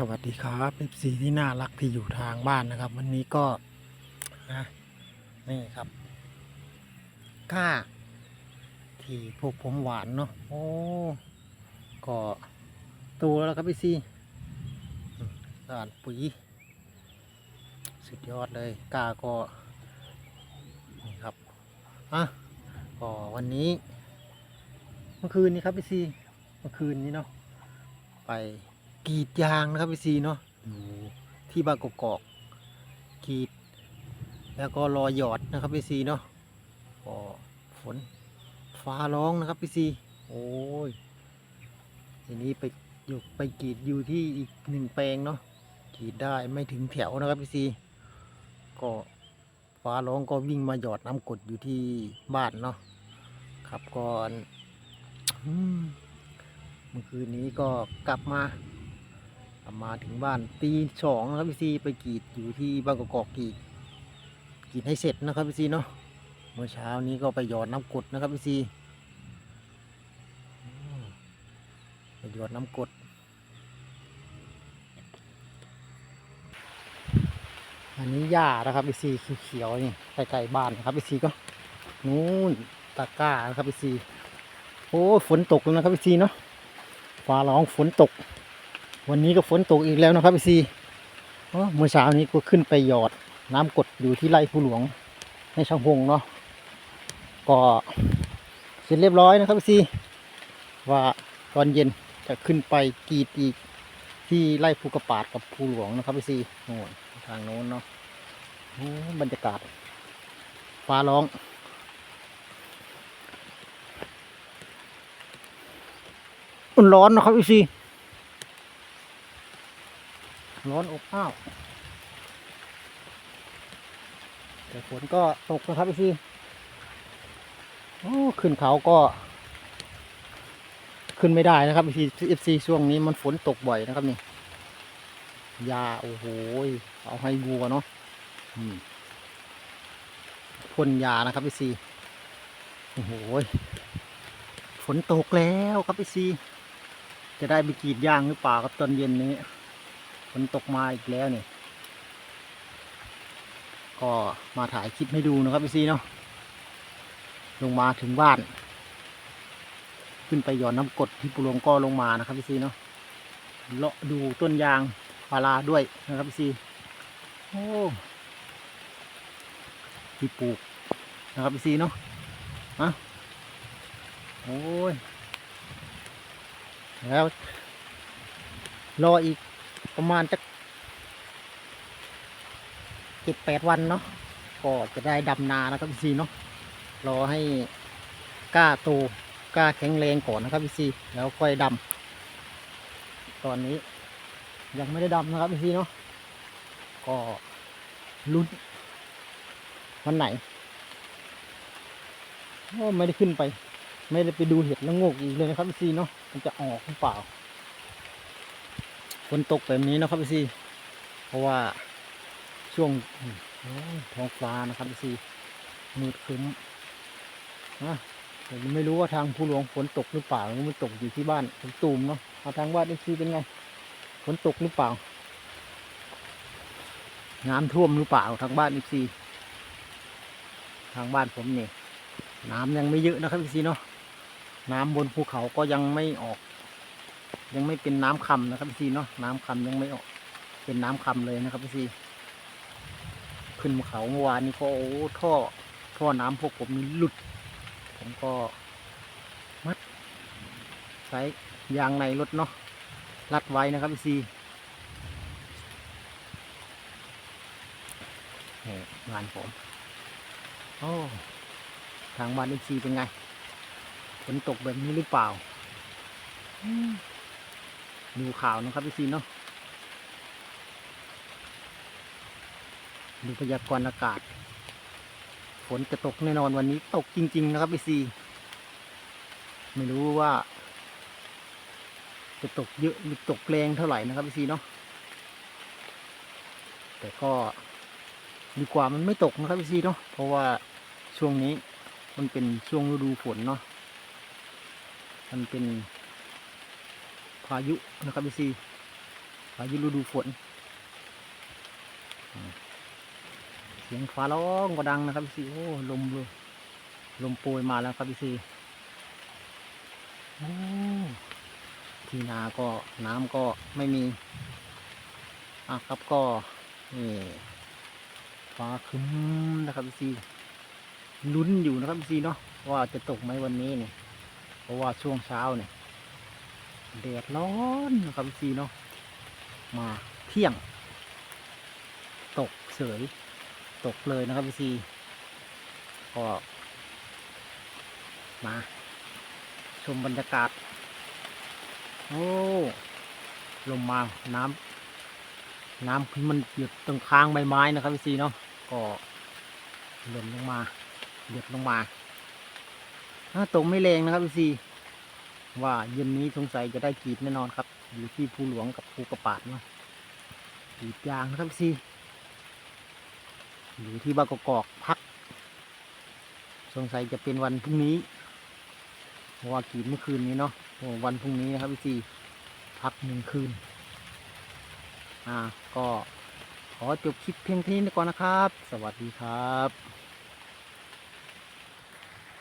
สวัสดีครับเอฟซีที่น่ารักที่อยู่ทางบ้านนะครับ วันนี้ก็นะนี่ครับก้า ที่พวกผมหวานเนาะโอ้ก็โตัวแล้วครับพี่ซีอืมสารปุ๋ยสุดยอดเลยก้าก็นี่ครับอะก็วันนี้ เมื่อคืนนี้ครับพี่ซีเมื่อคืนนี้เนาะไป กรีดยางนะครับพี่ซีเนาะอยู่ที่บางกอกๆกรีด แล้วก็รอหยอดนะครับพี่ซีเนาะก็ฝนฟ้าร้องนะครับพี่ซีโอ้ยทีนี้ไปอยู่ไปกรีดอยู่ที่อีกหนึ่งแปลงเนาะกรีดได้ไม่ถึงแถวนะครับพี่ซีก็ฟ้าร้องก็วิ่งมาหยอดน้ำกรดอยู่ที่บ้านเนาะครับก่อนอืมเมื่อคืนนี้ก็กลับมากลับ มาถึงบ้านตีสองนะครับพี่ซีไปกรีดอยู่ที่บางกอกกรีดกรีดให้เสร็จนะครับพี่ซีเนาะเมื่อเช้านี้ก็ไปหยอดน้ำกดนะครับพี่ซีไปหยอดน้ำกดอันนี้หญ้านะครับพี่ซีเขียวๆนี่ใกล้ๆบ้านนะครับพี่ซีก็นู่นตะกร้านะครับพี่ซีโอ้ฝนตกแล้วนะครับพี่ซีเนาะฟ้าร้องฝนตก วันนี้ก็ฝนตกอีกแล้วนะครับพี่ซีเอ้อมื่อเช้านี้ก็ขึ้นไปหยอดน้ำกดอยู่ที่ไร่ผู้หลวงในช่างหงเนาะก็เสร็จเรียบร้อยนะครับพี่ซีว่าตอนเย็นจะขึ้นไปกีดอีกที่ไร่ภูกระปาดกับภูหลวงนะครับพี่ซีโน่นทางโน้นเนาะบรรยากาศฟ้าร้องอุ่นร้อนนะครับพี่ซี ร้อนอบอ้าวแต่ฝนก็ตกนะครับพี่ซีโอ้ขึ้นเขาก็ ขึ้นไม่ได้นะครับพี่เอฟซีช่วงนี้มันฝนตกบ่อยนะครับนี่ยาโอ้โหเอาให้วัวเนาะพ่นยานะครับพี่ซีโอ้โหฝนตกแล้วครับพี่ซีจะได้ไปกรีดยางหรือเปล่าครับตอนเย็นนี้ นตกมาอีกแล้วเนี่ยก็มาถ่ายคลิปให้ดูนะครับพี่ซีเนาะลงมาถึงบ้าน ขึ้นไปหย่อนน้ำกดที่ปุรงก็ลงมานะครับพี่ซีเนาะเลาะดูต้นยางพาราด้วยนะครับพี่ซีโอ้ที่ปลูกนะครับพี่ซีเนาะอะโอ้ยแล้วรออีก ประมาณจะเจ็ดแปดวันเนาะก็จะได้ดำนานะครับพี่ซีเนาะรอให้กล้าโตกล้าแข็งแรงก่อนนะครับพี่ซีแล้วค่อยดำตอนนี้ยังไม่ได้ดำนะครับพี่ซีเนาะก็ลุ้นวันไหนก็ไม่ได้ขึ้นไป ไม่ได้ไปดูเห็ดละโงกอีกเลยนะครับพี่ซีเนาะมันจะออกหรือเปล่า ฝนตกแบบนี้นะครับพี่ซีเพราะว่าช่วงท้องฟ้านะครับพี่ซีมืดครึ้มนะแต่ไม่รู้ว่าทางผู้หลวงฝนตกหรือเปล่ามันตกอยู่ที่บ้านผมตูมเนาะเอาทางบ้านพี่ซีเป็นไงฝนตกหรือเปล่า น้ำท่วมหรือเปล่าทางบ้านพี่ซีทางบ้านผมเนี่ยน้ำยังไม่เยอะนะครับพี่ซีเนาะน้ำบนภูเขาก็ยังไม่ออก ยังไม่เป็นน้ำคำนะครับพี่ซีเนาะน้ำคำยังไม่ออก เป็นน้ำคำเลยนะครับพี่ซีขึ้นเขาเมื่อวานนี้ก็โอ้ท่อท่อน้ำพวกผมนี่หลุด ผมก็มัดใช้ยางในรถเนาะรัดไว้นะครับพี่ซีนี่งานผมโอ้ทางบ้านพี่ซีเป็นไงฝนตกแบบนี้หรือเปล่า ดูข่าวนะครับพี่ซีเนาะดูพยากรณ์อากาศ ฝนจะตกแน่นอนวันนี้ตกจริง ๆ นะครับพี่ซีไม่รู้ว่า จะตกเยอะหรือตกแรงเท่าไหร่นะครับพี่ซีเนาะแต่ก็ดีกว่ามันไม่ตกนะครับพี่ซีเนาะเพราะว่าช่วงนี้มันเป็นช่วงฤดูฝนเนาะมันเป็น พายุนะครับพี่ซีพายุฤดูฝน เสียงฟ้าร้องก็ดังนะครับพี่ซีโอ้ลมเลยลมโปรยมาแล้วครับพี่ซีที่นาก็น้ำก็ไม่มีอะครับก็นี่ฟ้าคึ้มนะครับพี่ซีลุ้นอยู่นะครับพี่ซีเนาะว่าจะตกไหมวันนี้เนี่ยเพราะว่าช่วงเช้าเนี่ย แดดร้อนนะครับพี่ซีเนาะมาเที่ยง ตกเสยตกเลยนะครับพี่ซีก็มา ชมบรรยากาศ โอ้ลงมาน้ำน้ำมันหยุดตรงค้างใบไม้นะครับพี่ซีเนาะก็หล่นลงมาหยุดลงมาถ้าตกไม่แรงนะครับพี่ซี ว่าเย็นนี้สงสัยจะได้กีดแน่นอนครับ อยู่ที่ภูหลวงกับภูกระปาดเนาะกีดยางครับซีอยู่ที่บางกอกพัก สงสัยจะเป็นวันพรุ่งนี้เพราะว่ากีดเมื่อคืนนี้เนาะโอ้วันพรุ่งนี้นะครับพี่ซีพักหนึ่งคืน อ่าก็ขอจบคลิปเพียงเท่านี้ก่อนนะครับ สวัสดีครับ